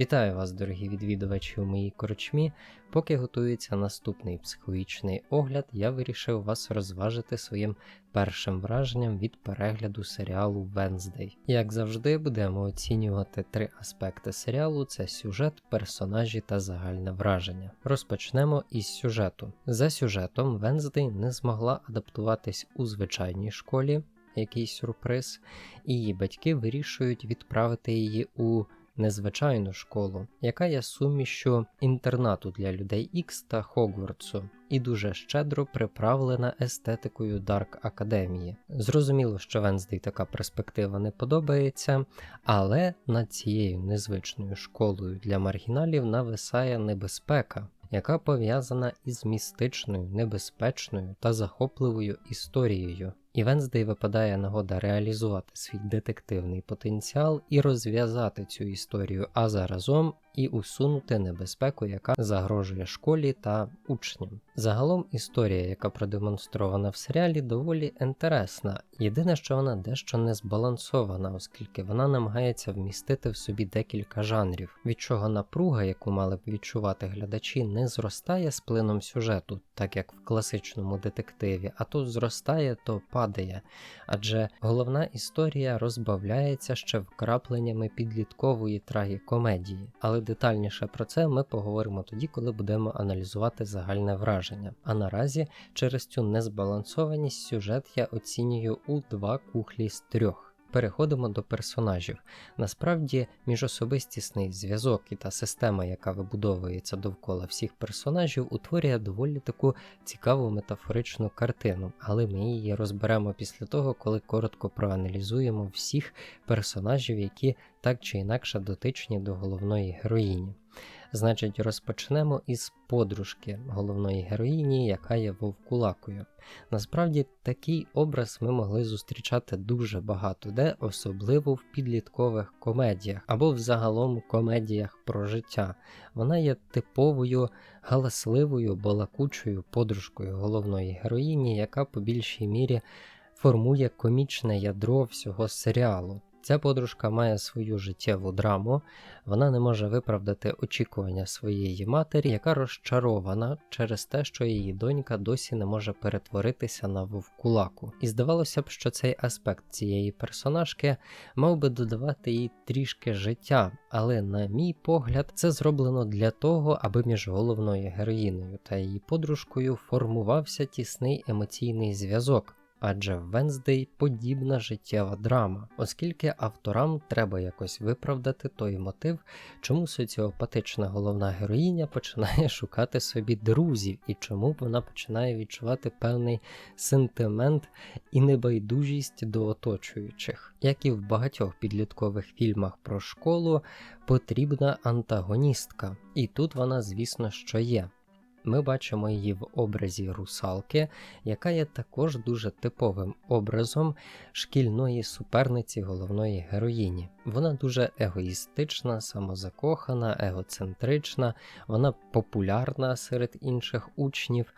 Вітаю вас, дорогі відвідувачі у моїй корчмі. Поки готується наступний психологічний огляд, я вирішив вас розважити своїм першим враженням від перегляду серіалу Wednesday. Як завжди, будемо оцінювати три аспекти серіалу: це сюжет, персонажі та загальне враження. Розпочнемо із сюжету. За сюжетом Wednesday не змогла адаптуватись у звичайній школі, який сюрприз, і її батьки вирішують відправити її у незвичайну школу, яка є сумішю інтернату для людей Ікс та Хогвартсу, і дуже щедро приправлена естетикою Дарк Академії. Зрозуміло, що Венздей така перспектива не подобається, але над цією незвичною школою для маргіналів нависає небезпека. Яка пов'язана із містичною, небезпечною та захопливою історією, і Венздей випадає нагода реалізувати свій детективний потенціал і розв'язати цю історію, а заразом і усунути небезпеку, яка загрожує школі та учням. Загалом історія, яка продемонстрована в серіалі, доволі інтересна. Єдине, що вона дещо не збалансована, оскільки вона намагається вмістити в собі декілька жанрів, від чого напруга, яку мали б відчувати глядачі, не зростає з плином сюжету, так як в класичному детективі, а то зростає, то падає. Адже головна історія розбавляється ще вкрапленнями підліткової трагікомедії. Але детальніше про це ми поговоримо тоді, коли будемо аналізувати загальне враження. А наразі через цю незбалансованість сюжет я оцінюю у два кухлі з трьох. Переходимо до персонажів. Насправді, міжособистісний зв'язок і та система, яка вибудовується довкола всіх персонажів, утворює доволі таку цікаву метафоричну картину, але ми її розберемо після того, коли коротко проаналізуємо всіх персонажів, які так чи інакше дотичні до головної героїні. Значить, розпочнемо із подружки головної героїні, яка є вовкулакою. Насправді такий образ ми могли зустрічати дуже багато, де особливо в підліткових комедіях або взагалом комедіях про життя. Вона є типовою галасливою, балакучою подружкою головної героїні, яка по більшій мірі формує комічне ядро всього серіалу. Ця подружка має свою життєву драму, вона не може виправдати очікування своєї матері, яка розчарована через те, що її донька досі не може перетворитися на вовкулаку. І здавалося б, що цей аспект цієї персонажки мав би додавати їй трішки життя, але, на мій погляд, це зроблено для того, аби між головною героїною та її подружкою формувався тісний емоційний зв'язок адже в Венздей подібна життєва драма, оскільки авторам треба якось виправдати той мотив, чому соціопатична головна героїня починає шукати собі друзів і чому вона починає відчувати певний сентимент і небайдужість до оточуючих. Як і в багатьох підліткових фільмах про школу, потрібна антагоністка, і тут вона, звісно, що є ми бачимо її в образі русалки, яка є також дуже типовим образом шкільної суперниці головної героїні. Вона дуже егоїстична, самозакохана, егоцентрична, вона популярна серед інших учнів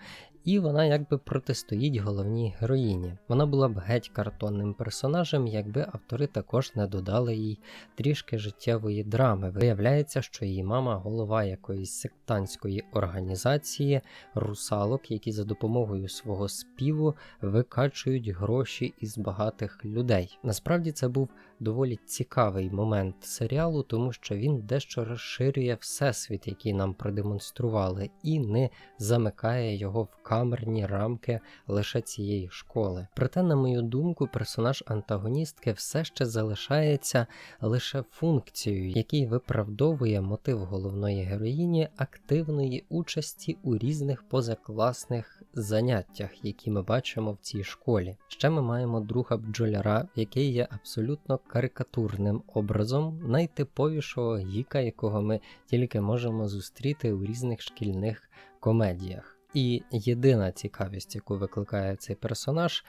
і вона якби протистоїть головній героїні. Вона була б геть картонним персонажем, якби автори також не додали їй трішки життєвої драми. Виявляється, що її мама голова якоїсь сектантської організації русалок, які за допомогою свого співу викачують гроші із багатих людей. Насправді це був доволі цікавий момент серіалу, тому що він дещо розширює всесвіт, який нам продемонстрували, і не замикає його в камерні рамки лише цієї школи. Проте, на мою думку, персонаж антагоністки все ще залишається лише функцією, який виправдовує мотив головної героїні активної участі у різних позакласних заняттях, які ми бачимо в цій школі. Ще ми маємо друга бджоляра, який є абсолютно карикатурним образом найтиповішого гіка, якого ми тільки можемо зустріти у різних шкільних комедіях. І єдина цікавість, яку викликає цей персонаж,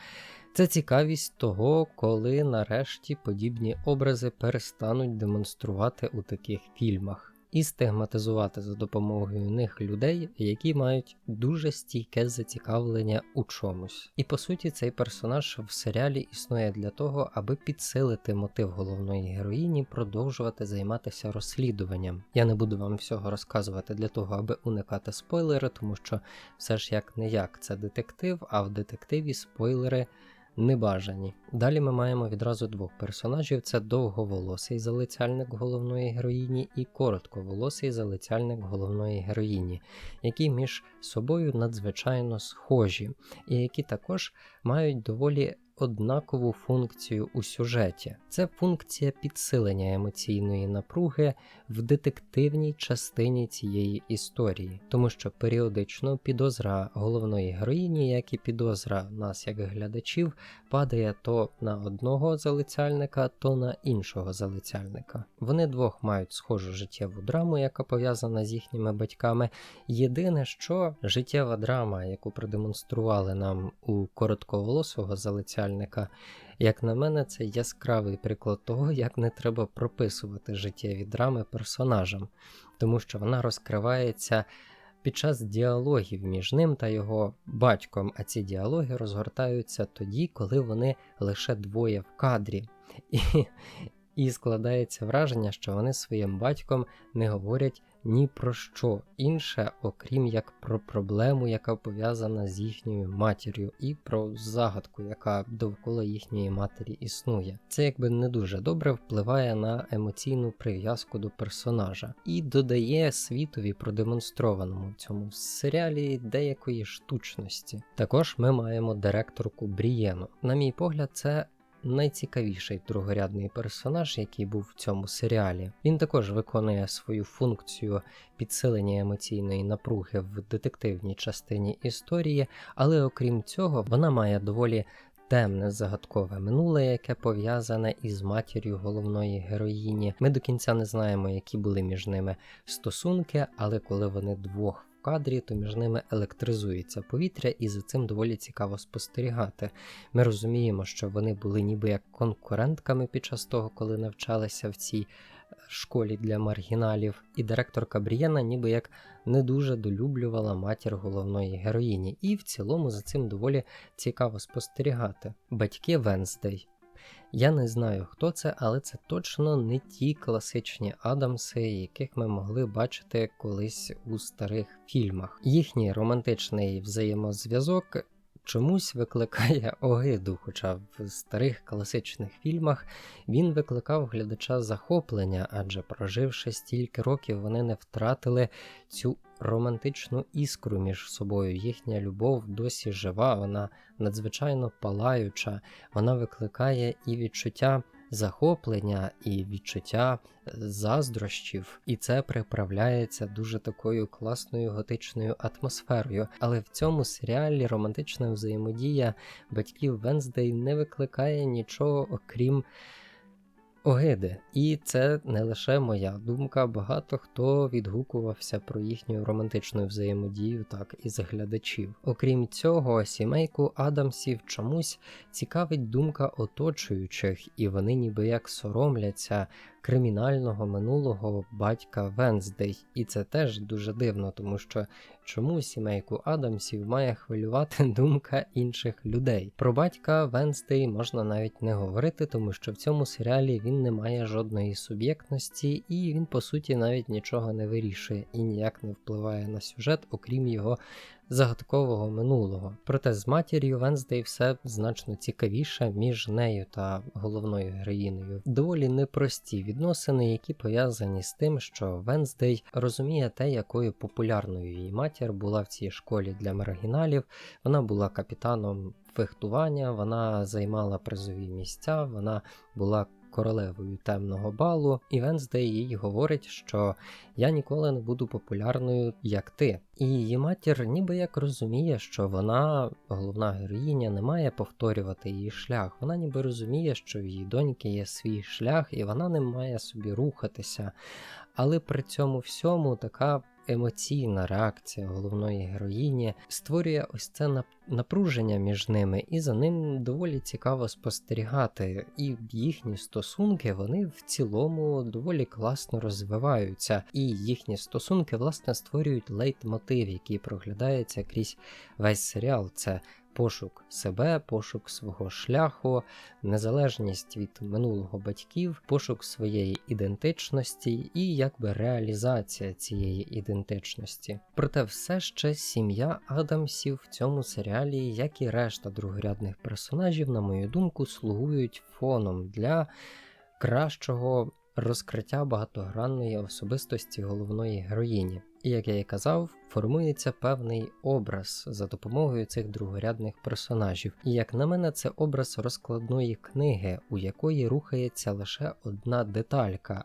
це цікавість того, коли нарешті подібні образи перестануть демонструвати у таких фільмах. І стигматизувати за допомогою них людей, які мають дуже стійке зацікавлення у чомусь. І по суті, цей персонаж в серіалі існує для того, аби підсилити мотив головної героїні, продовжувати займатися розслідуванням. Я не буду вам всього розказувати для того, аби уникати спойлери, тому що все ж як не як це детектив, а в детективі спойлери небажані. Далі ми маємо відразу двох персонажів: це довговолосий залицяльник головної героїні і коротковолосий залицяльник головної героїні, які між собою надзвичайно схожі, і які також мають доволі однакову функцію у сюжеті. Це функція підсилення емоційної напруги в детективній частині цієї історії, тому що періодично підозра головної героїні, як і підозра нас, як глядачів, падає то на одного залицяльника, то на іншого залицяльника. Вони двох мають схожу життєву драму, яка пов'язана з їхніми батьками. Єдине, що життєва драма, яку продемонстрували нам у коротковолосого залицяльника, як на мене, це яскравий приклад того, як не треба прописувати життєві драми персонажам, тому що вона розкривається під час діалогів між ним та його батьком, а ці діалоги розгортаються тоді, коли вони лише двоє в кадрі. І, і складається враження, що вони своїм батьком не говорять ні про що інше, окрім як про проблему, яка пов'язана з їхньою матір'ю, і про загадку, яка довкола їхньої матері існує. Це якби не дуже добре впливає на емоційну прив'язку до персонажа і додає світові продемонстрованому в цьому серіалі деякої штучності. Також ми маємо директорку Брієну. На мій погляд, це найцікавіший другорядний персонаж, який був в цьому серіалі. Він також виконує свою функцію підсилення емоційної напруги в детективній частині історії, але окрім цього, вона має доволі. Темне загадкове минуле, яке пов'язане із матір'ю головної героїні. Ми до кінця не знаємо, які були між ними стосунки, але коли вони двох кадрі, то між ними електризується повітря, і за цим доволі цікаво спостерігати. Ми розуміємо, що вони були ніби як конкурентками під час того, коли навчалися в цій е, школі для маргіналів, і директорка Брієна ніби як не дуже долюблювала матір головної героїні, і в цілому за цим доволі цікаво спостерігати. Батьки Венздей. Я не знаю, хто це, але це точно не ті класичні Адамси, яких ми могли бачити колись у старих фільмах. Їхній романтичний взаємозв'язок. Чомусь викликає огиду, хоча в старих класичних фільмах він викликав глядача захоплення, адже проживши стільки років, вони не втратили цю романтичну іскру між собою. Їхня любов досі жива, вона надзвичайно палаюча, вона викликає і відчуття захоплення, і відчуття заздрощів, і це приправляється дуже такою класною готичною атмосферою. Але в цьому серіалі романтична взаємодія батьків Венздей не викликає нічого окрім огиди. І це не лише моя думка. Багато хто відгукувався про їхню романтичну взаємодію, так і з глядачів. Окрім цього, сімейку Адамсів чомусь цікавить думка оточуючих, і вони ніби як соромляться кримінального минулого батька Венздей. І це теж дуже дивно, тому що чому сімейку Адамсів має хвилювати думка інших людей. Про батька Венздей можна навіть не говорити, тому що в цьому серіалі він не має жодної суб'єктності, і він по суті навіть нічого не вирішує і ніяк не впливає на сюжет, окрім його загадкового минулого. Проте з матір'ю Венздей все значно цікавіше між нею та головною героїною. Доволі непрості відносини, які пов'язані з тим, що Венздей розуміє те, якою популярною її матір була в цій школі для маргіналів. Вона була капітаном фехтування, вона займала призові місця, вона була королевою темного балу, і Венздей їй говорить, що я ніколи не буду популярною, як ти. І її матір ніби як розуміє, що вона, головна героїня, не має повторювати її шлях. Вона ніби розуміє, що в її доньки є свій шлях, і вона не має собі рухатися. Але при цьому всьому така емоційна реакція головної героїні створює ось це напруження між ними, і за ним доволі цікаво спостерігати. І їхні стосунки вони в цілому доволі класно розвиваються, і їхні стосунки власне створюють лейтмотив, який проглядається крізь весь серіал. Це пошук себе, пошук свого шляху, незалежність від минулого батьків, пошук своєї ідентичності і якби реалізація цієї ідентичності. Проте все ще сім'я Адамсів в цьому серіалі, як і решта другорядних персонажів, на мою думку, слугують фоном для кращого розкриття багатогранної особистості головної героїні. І як я і казав, формується певний образ за допомогою цих другорядних персонажів. І як на мене, це образ розкладної книги, у якої рухається лише одна деталька,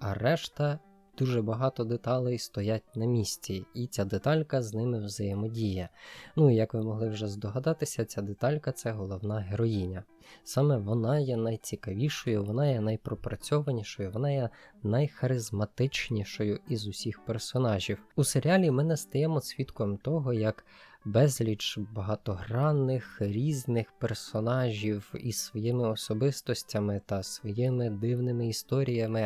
а решта дуже багато деталей стоять на місці, і ця деталька з ними взаємодіє. Ну і як ви могли вже здогадатися, ця деталька це головна героїня. Саме вона є найцікавішою, вона є найпропрацьованішою, вона є найхаризматичнішою із усіх персонажів. У серіалі ми не стаємо свідком того, як безліч багатогранних різних персонажів із своїми особистостями та своїми дивними історіями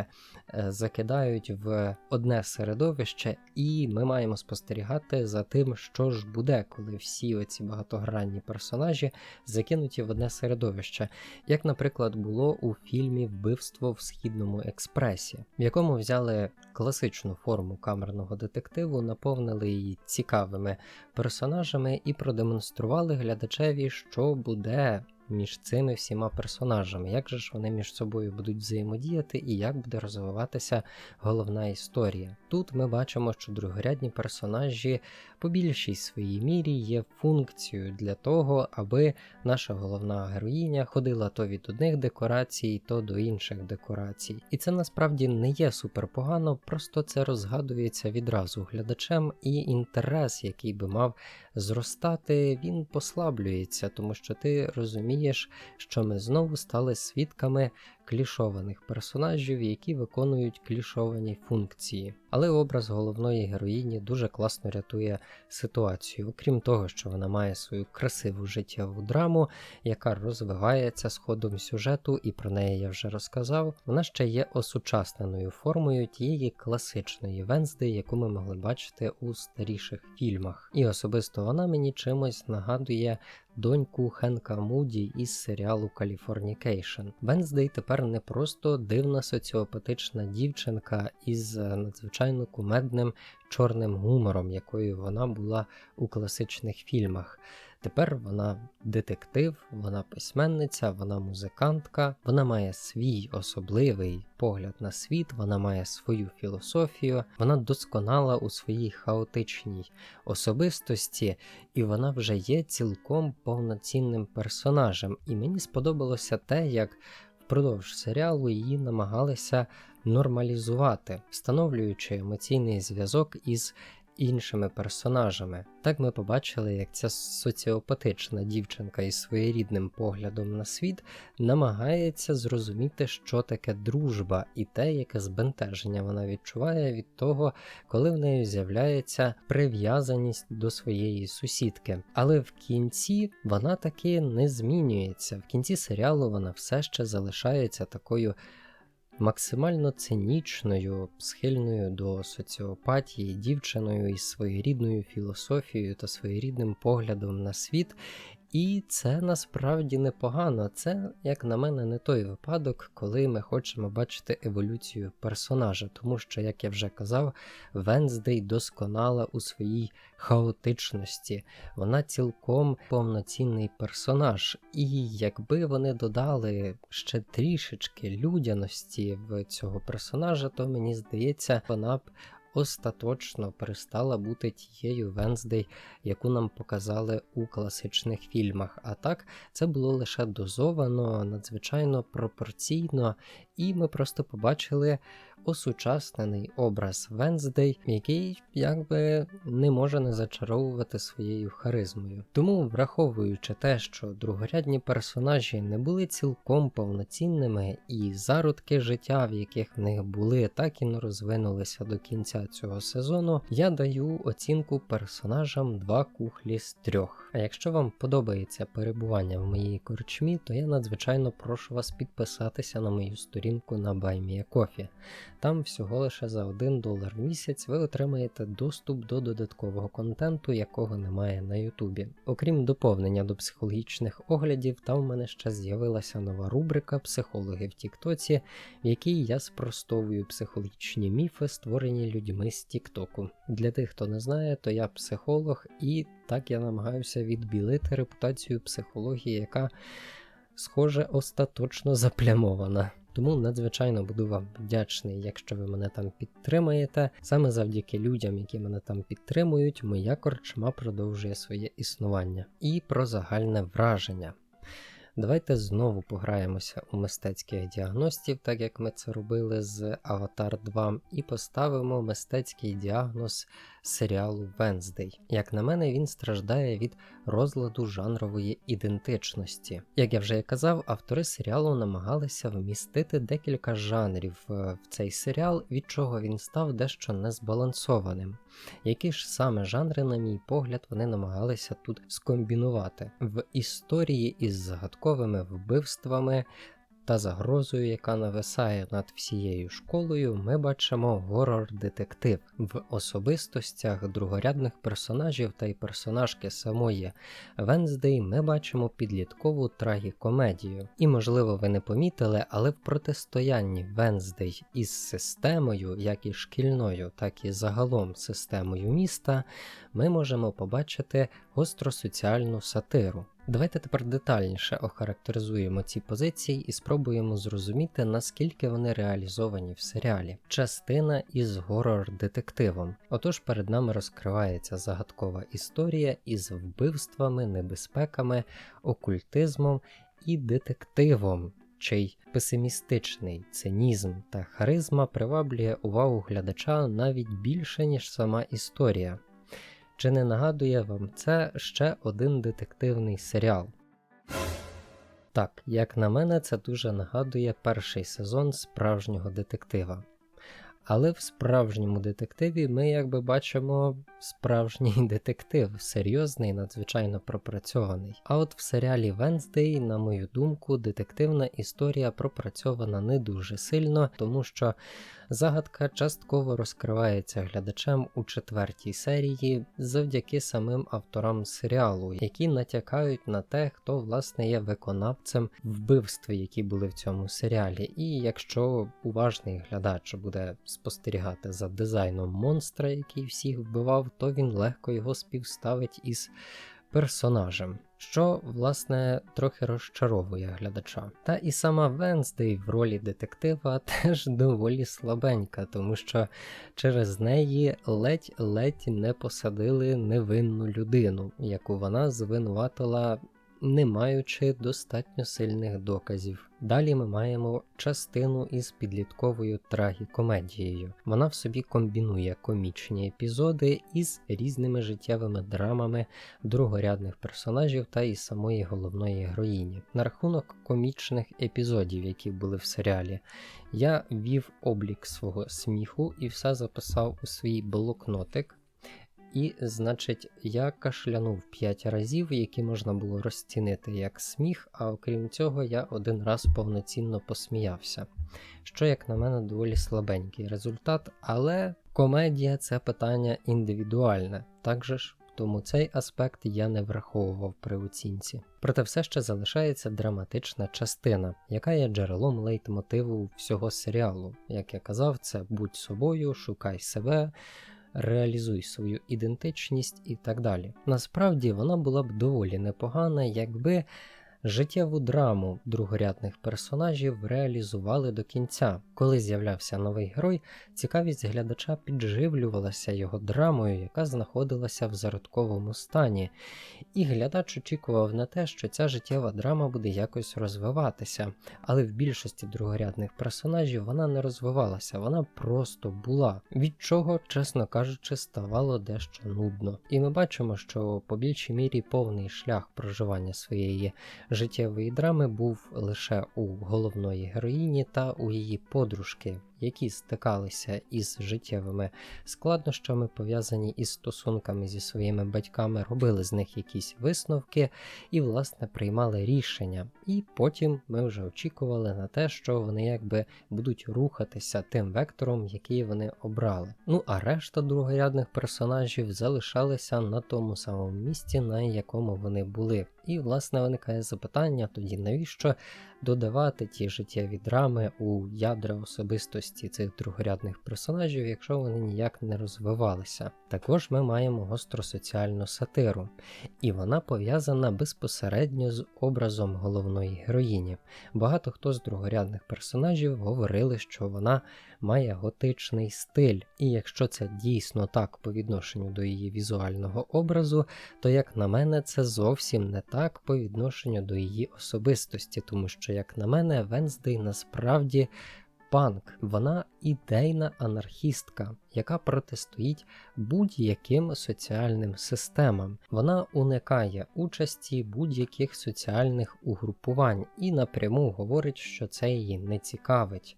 е, закидають в одне середовище, і ми маємо спостерігати за тим, що ж буде, коли всі оці багатогранні персонажі закинуті в одне середовище, як, наприклад, було у фільмі Вбивство в Східному експресі, в якому взяли класичну форму камерного детективу, наповнили її цікавими персонажами і продемонстрували глядачеві, що буде між цими всіма персонажами, як же ж вони між собою будуть взаємодіяти і як буде розвиватися головна історія. Тут ми бачимо, що другорядні персонажі по більшій своїй мірі є функцією для того, аби наша головна героїня ходила то від одних декорацій, то до інших декорацій. І це насправді не є супер погано, просто це розгадується відразу глядачем, і інтерес, який би мав зростати, він послаблюється, тому що ти розумієш, що ми знову стали свідками клішованих персонажів, які виконують клішовані функції. Але образ головної героїні дуже класно рятує ситуацію. Окрім того, що вона має свою красиву життєву драму, яка розвивається з ходом сюжету, і про неї я вже розказав. Вона ще є осучасненою формою тієї класичної Венсди, яку ми могли бачити у старіших фільмах. І особисто вона мені чимось нагадує доньку Хенка Муді із серіалу Каліфорнікейшн. Венздей тепер не просто дивна соціопатична дівчинка із надзвичайно кумедним чорним гумором, якою вона була у класичних фільмах. Тепер вона детектив, вона письменниця, вона музикантка, вона має свій особливий погляд на світ, вона має свою філософію, вона досконала у своїй хаотичній особистості, і вона вже є цілком повноцінним персонажем. І мені сподобалося те, як впродовж серіалу її намагалися нормалізувати, встановлюючи емоційний зв'язок із іншими персонажами. Так ми побачили, як ця соціопатична дівчинка із своєрідним поглядом на світ намагається зрозуміти, що таке дружба, і те, яке збентеження вона відчуває від того, коли в неї з'являється прив'язаність до своєї сусідки. Але в кінці вона таки не змінюється. В кінці серіалу вона все ще залишається такою максимально цинічною, схильною до соціопатії дівчиною із своєрідною філософією та своєрідним поглядом на світ. І це насправді непогано. Це, як на мене, не той випадок, коли ми хочемо бачити еволюцію персонажа, тому що, як я вже казав, Венздей досконала у своїй хаотичності, вона цілком повноцінний персонаж. І якби вони додали ще трішечки людяності в цього персонажа, то мені здається, вона б остаточно перестала бути тією Венздей, яку нам показали у класичних фільмах. А так, це було лише дозовано, надзвичайно пропорційно, і ми просто побачили осучаснений образ Венздей, який якби не може не зачаровувати своєю харизмою. Тому, враховуючи те, що другорядні персонажі не були цілком повноцінними, і зародки життя, в яких в них були, так і не розвинулися до кінця цього сезону, я даю оцінку персонажам 2 кухлі з 3. А якщо вам подобається перебування в моїй корчмі, то я надзвичайно прошу вас підписатися на мою сторінку на BuyMeACoffee. Там всього лише за 1 долар в місяць ви отримаєте доступ до додаткового контенту, якого немає на Ютубі. Окрім доповнення до психологічних оглядів, там в мене ще з'явилася нова рубрика Психологи в Тіктоці, в якій я спростовую психологічні міфи, створені людьми з Тіктоку. Для тих, хто не знає, то я психолог, і так я намагаюся відбілити репутацію психології, яка, схоже, остаточно заплямована. Тому надзвичайно буду вам вдячний, якщо ви мене там підтримаєте. Саме завдяки людям, які мене там підтримують, моя корчма продовжує своє існування. І про загальне враження. Давайте знову пограємося у мистецьких діагностів, так як ми це робили з Аватар 2, і поставимо мистецький діагноз серіалу Венздей. Як на мене, він страждає від розладу жанрової ідентичності. Як я вже казав, автори серіалу намагалися вмістити декілька жанрів е, в цей серіал, від чого він став дещо незбалансованим. Які ж саме жанри, на мій погляд, вони намагалися тут скомбінувати в історії із загадковими вбивствами та загрозою, яка нависає над всією школою, ми бачимо горор-детектив в особистостях другорядних персонажів та й персонажки самої Венздей ми бачимо підліткову трагікомедію. І, можливо, ви не помітили, але в протистоянні Венздей із системою, як і шкільною, так і загалом системою міста, ми можемо побачити гостросоціальну сатиру. Давайте тепер детальніше охарактеризуємо ці позиції і спробуємо зрозуміти, наскільки вони реалізовані в серіалі. Частина із горор-детективом. Отож, перед нами розкривається загадкова історія із вбивствами, небезпеками, окультизмом і детективом. Чий песимістичний цинізм та харизма приваблює увагу глядача навіть більше, ніж сама історія. Чи не нагадує вам це ще один детективний серіал? Так, як на мене, це дуже нагадує перший сезон справжнього детектива. Але в справжньому детективі ми якби бачимо справжній детектив, серйозний, надзвичайно пропрацьований. А от в серіалі Венздей, на мою думку, детективна історія пропрацьована не дуже сильно, тому що загадка частково розкривається глядачем у четвертій серії завдяки самим авторам серіалу, які натякають на те, хто власне є виконавцем вбивств, які були в цьому серіалі. І якщо уважний глядач буде спостерігати за дизайном монстра, який всіх вбивав, то він легко його співставить із персонажем, що, власне, трохи розчаровує глядача. Та і сама Венздей в ролі детектива теж доволі слабенька, тому що через неї ледь-ледь не посадили невинну людину, яку вона звинуватила не маючи достатньо сильних доказів. Далі ми маємо частину із підлітковою трагікомедією. Вона в собі комбінує комічні епізоди із різними життєвими драмами другорядних персонажів та і самої головної героїні. На рахунок комічних епізодів, які були в серіалі, я вів облік свого сміху і все записав у свій блокнотик. І, значить, я кашлянув 5 разів, які можна було розцінити як сміх, а окрім цього, я один раз повноцінно посміявся. Що, як на мене, доволі слабенький результат, але комедія це питання індивідуальне, так же ж. Тому цей аспект я не враховував при оцінці. Проте все ще залишається драматична частина, яка є джерелом лейтмотиву всього серіалу. Як я казав, це будь собою, шукай себе, реалізуй свою ідентичність і так далі. Насправді вона була б доволі непогана, якби Життєву драму другорядних персонажів реалізували до кінця. Коли з'являвся новий герой, цікавість глядача підживлювалася його драмою, яка знаходилася в зародковому стані, і глядач очікував на те, що ця життєва драма буде якось розвиватися, але в більшості другорядних персонажів вона не розвивалася, вона просто була, від чого, чесно кажучи, ставало дещо нудно. І ми бачимо, що по більшій мірі повний шлях проживання своєї життєвої драми був лише у головної героїні та у її подружки, які стикалися із життєвими складнощами, пов'язані із стосунками зі своїми батьками, робили з них якісь висновки і, власне, приймали рішення. І потім ми вже очікували на те, що вони якби будуть рухатися тим вектором, який вони обрали. Ну а решта другорядних персонажів залишалися на тому самому місці, на якому вони були. І, власне, виникає запитання тоді, навіщо додавати ті життєві драми у ядра особистості цих другорядних персонажів, якщо вони ніяк не розвивалися. Також ми маємо гостросоціальну сатиру, і вона пов'язана безпосередньо з образом головної героїні. Багато хто з другорядних персонажів говорили, що вона має готичний стиль, і якщо це дійсно так по відношенню до її візуального образу, то, як на мене, це зовсім не так по відношенню до її особистості, тому що, як на мене, Венздей насправді панк, вона ідейна анархістка, яка протистоїть будь-яким соціальним системам. Вона уникає участі будь-яких соціальних угрупувань і напряму говорить, що це її не цікавить.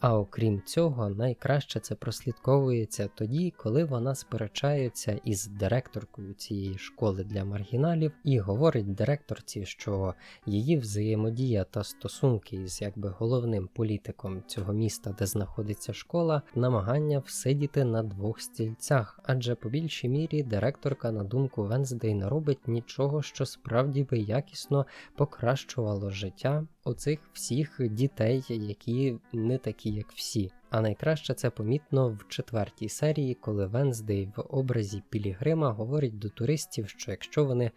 А окрім цього, найкраще це прослідковується тоді, коли вона сперечається із директоркою цієї школи для маргіналів і говорить директорці, що її взаємодія та стосунки з якби головним політиком цього міста, де знаходиться школа, намагання всидіти на двох стільцях, адже по більшій мірі директорка, на думку Венздей, не робить нічого, що справді би якісно покращувало життя оцих всіх дітей, які не такі, як всі. А найкраще це помітно в четвертій серії, коли Венздей в образі Пілігрима говорить до туристів, що якщо вони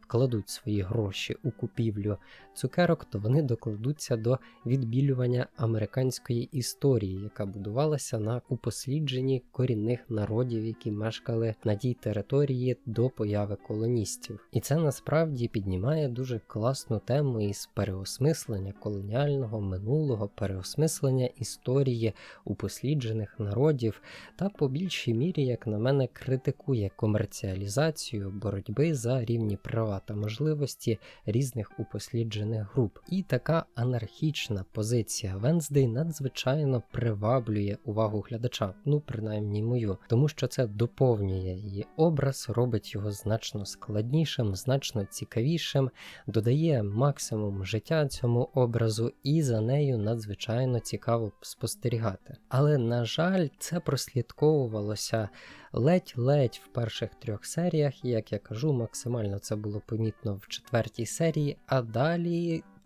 вкладуть свої гроші у купівлю цукерок, то вони докладуться до відбілювання американської історії, яка будувалася на упослідженні корінних народів, які мешкали на тій території до появи колоністів. І це насправді піднімає дуже класну тему із переосмислення колоніального минулого, переосмислення історії упосліджених народів, та по більшій мірі, як на мене, критикує комерціалізацію боротьби за рівні права та можливості різних упосліджених груп. І така анархічна позиція Венздей надзвичайно приваблює увагу глядача, ну принаймні мою, тому що це доповнює її образ, робить його значно складнішим, значно цікавішим, додає максимум життя цьому образу, і за нею надзвичайно цікаво спостерігати. Але на жаль, це прослідковувалося ледь-ледь в перших трьох серіях, як я кажу, максимально це було помітно в четвертій серії, а далі.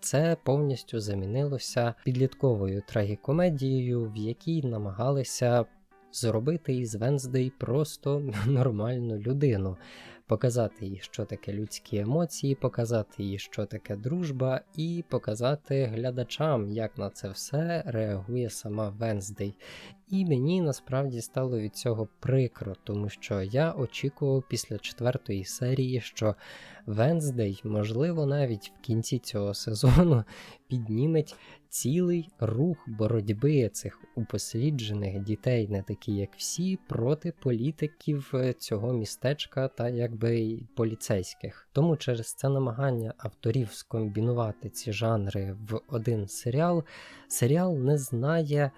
Це повністю замінилося підлітковою трагікомедією, в якій намагалися зробити із Венздей просто нормальну людину, показати їй, що таке людські емоції, показати їй, що таке дружба, і показати глядачам, як на це все реагує сама Венздей. І мені насправді стало від цього прикро, тому що я очікував після четвертої серії, що Венздей, можливо, навіть в кінці цього сезону підніметь цілий рух боротьби цих упосліджених дітей, не такі, як всі, проти політиків цього містечка та якби поліцейських. Тому через це намагання авторів скомбінувати ці жанри в один серіал, серіал не знає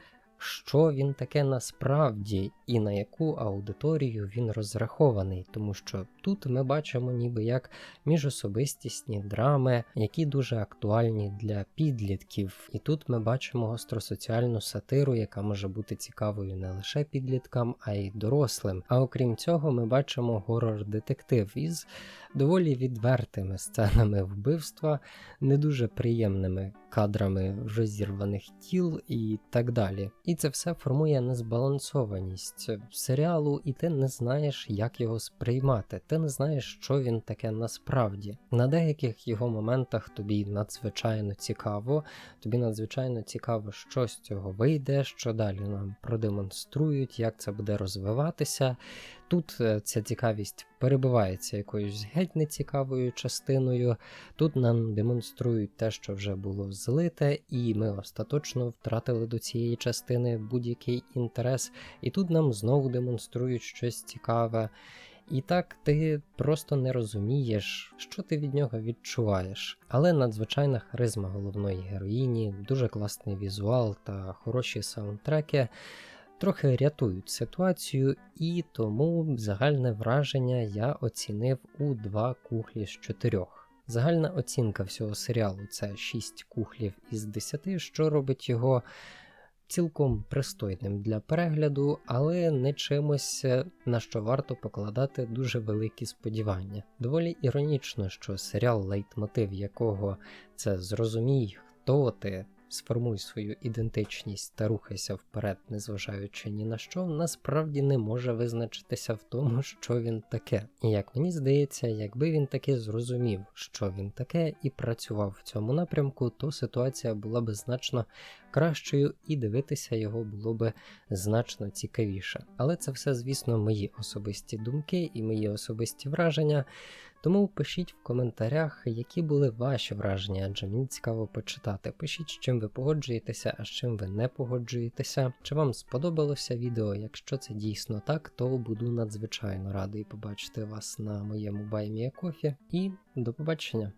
що він таке насправді і на яку аудиторію він розрахований, тому що тут ми бачимо ніби як міжособистісні драми, які дуже актуальні для підлітків. І тут ми бачимо гостросоціальну сатиру, яка може бути цікавою не лише підліткам, а й дорослим. А окрім цього, ми бачимо горор-детектив із доволі відвертими сценами вбивства, не дуже приємними кадрами розірваних тіл і так далі. І це все формує незбалансованість серіалу, і ти не знаєш, як його сприймати. Ти не знаєш, що він таке насправді. На деяких його моментах тобі надзвичайно цікаво, тобі надзвичайно цікаво, що з цього вийде, що далі нам продемонструють, як це буде розвиватися. Тут е, ця цікавість перебивається якоюсь геть нецікавою частиною. Тут нам демонструють те, що вже було злите, і ми остаточно втратили до цієї частини будь-який інтерес. І тут нам знову демонструють щось цікаве. І так ти просто не розумієш, що ти від нього відчуваєш. Але надзвичайна харизма головної героїні, дуже класний візуал та хороші саундтреки трохи рятують ситуацію, і тому загальне враження я оцінив у 2 кухлі з 4. Загальна оцінка всього серіалу це 6 кухлів із 10, що робить його цілком пристойним для перегляду, але не чимось, на що варто покладати дуже великі сподівання. Доволі іронічно, що серіал, лейтмотив якого це зрозумій, хто ти, сформуй свою ідентичність та рухайся вперед, незважаючи ні на що, насправді не може визначитися в тому, що він таке. І як мені здається, якби він таки зрозумів, що він таке, і працював в цьому напрямку, то ситуація була би значно кращою, і дивитися його було би значно цікавіше. Але це все, звісно, мої особисті думки і мої особисті враження. Тому пишіть в коментарях, які були ваші враження, адже мені цікаво почитати. Пишіть, з чим ви погоджуєтеся, а з чим ви не погоджуєтеся. Чи вам сподобалося відео? Якщо це дійсно так, то буду надзвичайно радий побачити вас на моєму баймі кофі. І до побачення!